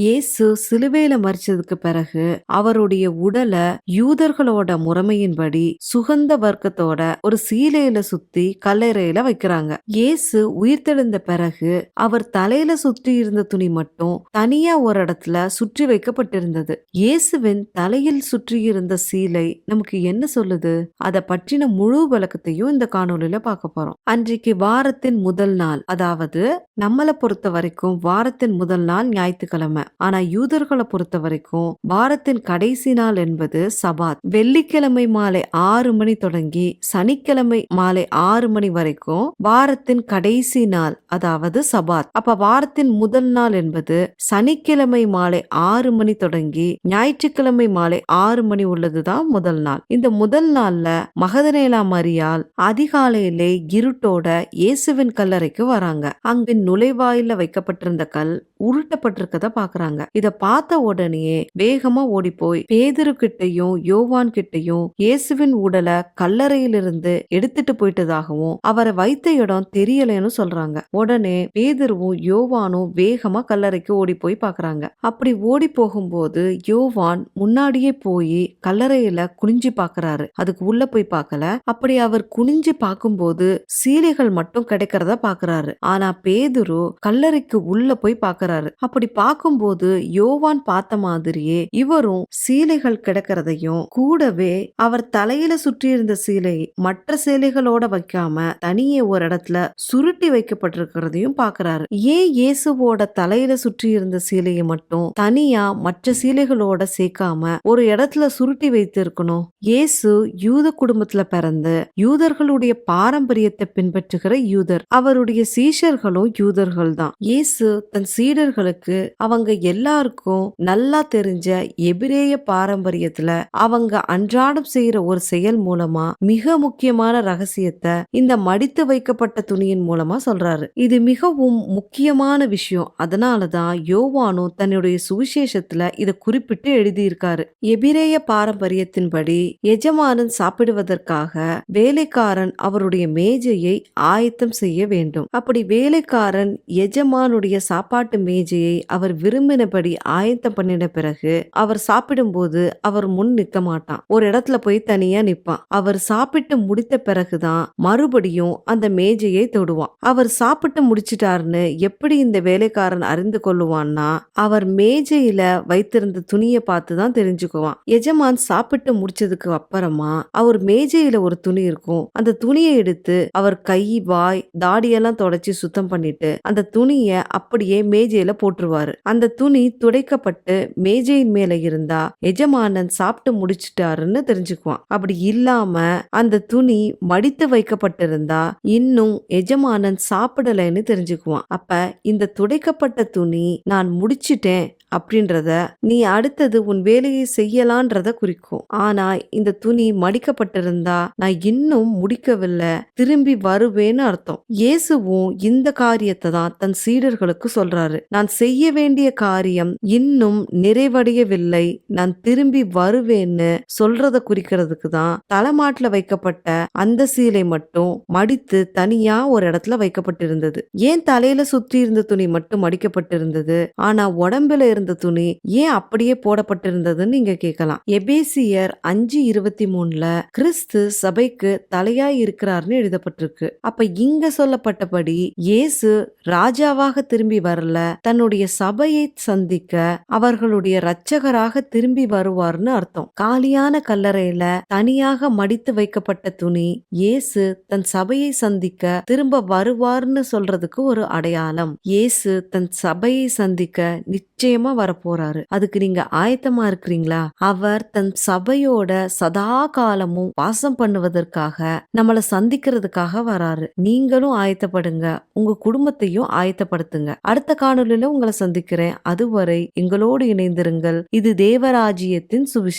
இயேசு சிலுவையில மறிச்சதுக்கு பிறகு அவருடைய உடலை யூதர்களோட முறைமையின்படி சுகந்த வர்க்கத்தோட ஒரு சீலையில சுத்தி கல்லறையில வைக்கிறாங்க. இயேசு உயிர்த்தெழுந்த பிறகு அவர் தலையில சுற்றி இருந்த துணி மட்டும் தனியா ஒரு இடத்துல சுற்றி வைக்கப்பட்டிருந்தது. இயேசுவின் தலையில் சுற்றி இருந்த சீலை நமக்கு என்ன சொல்லுது? அதை பற்றின முழு விளக்கத்தையும் இந்த காணொலியில பார்க்க போறோம். அன்றைக்கு வாரத்தின் முதல் நாள் அதாவது நம்மளை பொறுத்த வரைக்கும் வாரத்தின் முதல் நாள் ஞாயிற்றுக்கிழமை. ஆனா யூதர்களை பொறுத்த வரைக்கும் வாரத்தின் கடைசி நாள் என்பது சபாத். வெள்ளிக்கிழமை மாலை ஆறு மணி தொடங்கி சனிக்கிழமை மாலை ஆறு மணி வரைக்கும் வாரத்தின் கடைசி நாள் அதாவது சபாத். அப்ப வாரத்தின் முதல் நாள் என்பது சனிக்கிழமை மாலை ஆறு மணி தொடங்கி ஞாயிற்றுக்கிழமை மாலை ஆறு மணி உள்ளதுதான் முதல் நாள். இந்த முதல் நாள்ல மகதனேலா மரியால் அதிகாலையிலே இருட்டோட இயேசுவின் கல்லறைக்கு வராங்க. அங்கு நுழைவாயில வைக்கப்பட்டிருந்த கல் உருட்டப்பட்டிருக்கத பாக்குறாங்க. இத பார்த்த உடனே வேகமா ஓடி போய் பேதரு கிட்டையும் யோவான் கிட்டையும் இயேசுவின் உடலை கல்லறையிலிருந்து எடுத்துட்டு போயிட்டதாகவும் அவரை வைத்த இடம் தெரியலன்னு சொல்றாங்க. உடனே பேதருவும் யோவானும் வேகமா கல்லறைக்கு ஓடி போய் பாக்குறாங்க. அப்படி ஓடி போகும்போது யோவான் முன்னாடியே போய் கல்லறையில குனிஞ்சு பாக்குறாரு. அதுக்கு உள்ள போய் பார்க்கல அப்படி அவர் குனிஞ்சு பார்க்கும்போது சீலைகள் மட்டும் கிடைக்கிறத பாக்குறாரு. ஆனா பேதுரு கல்லறைக்கு உள்ள போய் பார்க்கறாரு அப்படி பார்க்கும்போது யோவான் பார்த்த மாதிரியே இவரும் சீலைகள் கிடக்கிறதையும் கூடவே அவர் தலையில சுற்றி இருந்த சீலை மற்ற சேலைகளோட வைக்காம தனியே ஒரு இடத்துல சுருட்டி வைக்கப்பட்டிருக்கிறதையும் பாக்குறாரு ஏன் இயேசுவோட தலையில சுற்றி இருந்த சீலையை மட்டும் தனியா மற்ற சீலைகளோட சேர்க்காம ஒரு இடத்துல சுருட்டி வைத்து இருக்கணும் இயேசு யூத குடும்பத்துல பிறந்து யூதர்களுடைய பாரம்பரியத்தை பின்பற்றுகிற யூதர். அவருடைய சீஷர்களும் யூதர்கள் தான் இயேசு தன் யூதர்களுக்கு அவங்க எல்லாருக்கும் நல்லா தெரிஞ்ச எபிரேய பாரம்பரியத்துல அவங்க அன்றாடம் செய்யற ஒரு செயல் மூலமா மிக முக்கியமான ரகசியத்தை இந்த மடித்து வைக்கப்பட்ட துணியின் மூலமா சொல்றாரு. இது மிகவும் முக்கியமான விஷயம். அதனாலதான் யோவானும் தன்னுடைய சுவிசேஷத்துல இதை குறிப்பிட்டு எழுதியிருக்காரு. எபிரேய பாரம்பரியத்தின்படி எஜமானன் சாப்பிடுவதற்காக வேலைக்காரன் அவருடைய மேஜையை ஆயத்தம் செய்ய வேண்டும். அப்படி வேலைக்காரன் எஜமானுடைய சாப்பாட்டு மேஜையை அவர் விரும்பினபடி ஆயத்தம் பண்ணின பிறகு அவர் சாப்பிடும்போது அவர் முன் நிற்க மாட்டான். ஒரு இடத்துல போய் தனியா நிப்பான் அவர் சாப்பிட்டு முடித்த பிறகுதான் மறுபடியும் அந்த மேஜையை தொடுவான். அவர் சாப்பிட்டு முடிச்சிட்டாருன்னு எப்படி இந்த வேலைக்காரன் அறிந்து கொள்ளுவான்னா அவர் மேஜையில வைத்திருந்த துணியை பார்த்து தான் தெரிஞ்சுக்குவான். எஜமான் சாப்பிட்டு முடிச்சதுக்கு அப்புறமா அவர் மேஜையில ஒரு துணி இருக்கும். அந்த துணியை எடுத்து அவர் கை வாய் தாடியெல்லாம் தொடச்சி சுத்தம் பண்ணிட்டு அந்த துணியை அப்படியே மேஜையில போட்டுருவாரு. அந்த துணி துடைக்கப்பட்டு மேஜையின் மேல இருந்தா எஜமானன் சாப்பிட்டு முடிச்சிட்டாருன்னு தெரிஞ்சுக்குவான். அப்படி இல்லாம அந்த துணி மடித்து வைக்கப்பட்டிருந்தா இன்னும் எஜமானன் சாப்பிடலைன்னு தெரிஞ்சுக்குவான். அப்ப இந்த துடைக்கப்பட்ட துணி நான் முடிச்சிட்டேன் அப்படின்றத நீ அடுத்தது உன் வேலையை செய்யலான்றத குறிக்கும். ஆனா இந்த துணி மடிக்கப்பட்டிருந்தா நான் இன்னும் முடிக்கவில்லை. திரும்பி வருவேன்னு அர்த்தம். இயேசுவும் இந்த காரியத்தை தான் தன் சீடர்களுக்கு சொல்றாரு. நான் செய்ய வேண்டிய காரியம் இன்னும் நிறைவடையவில்லை. நான் திரும்பி வருவேன்னு சொல்றத குறிக்கிறதுக்கு தான் தலைமாட்டுல வைக்கப்பட்ட அந்த சீலை மட்டும் மடித்து தனியா ஒரு இடத்துல வைக்கப்பட்டிருந்தது. ஏன் தலையில சுற்றி இருந்த துணி மட்டும் மடிக்கப்பட்டிருந்தது? ஆனா உடம்புல இருந்த துணி ஏன் அப்படியே போடப்பட்டிருந்ததுன்னு நீங்க கேட்கலாம். எபேசியர் அஞ்சு இருபத்தி மூணுல கிறிஸ்து சபைக்கு தலையாய் இருக்கிறார்னு எழுதப்பட்டிருக்கு. அப்ப இங்க சொல்லப்பட்டபடி இயேசு ராஜாவாக திரும்பி வரல தன்னுடைய சபையை சந்திக்க அவர்களுடைய இரட்சகராக திரும்பி வருவார்னு அர்த்தம். காலியான கல்லறையில தனியாக மடித்து வைக்கப்பட்ட துணி இயேசு தன் சபையை சந்திக்க திரும்ப வருவார்னு சொல்றதுக்கு ஒரு அடையாளம். இயேசு தன் சபையை சந்திக்க நிச்சயமா வரப்போறாரு. அதுக்கு நீங்க ஆயத்தமா இருக்கிறீங்களா? அவர் தன் சபையோட சதா காலமும் வாசம் பண்ணுவதற்காக நம்மளை சந்திக்கிறதுக்காக வராரு. நீங்களும் ஆயத்தப்படுங்க. உங்க குடும்பத்தையும் ஆயத்தப்படுத்துங்க. அடுத்த காணொலியில உங்களை சந்திக்கிறேன். அதுவரை எங்களோடு இணைந்திருங்கள். இது தேவராஜ்யத்தின் சுவிசேஷம்.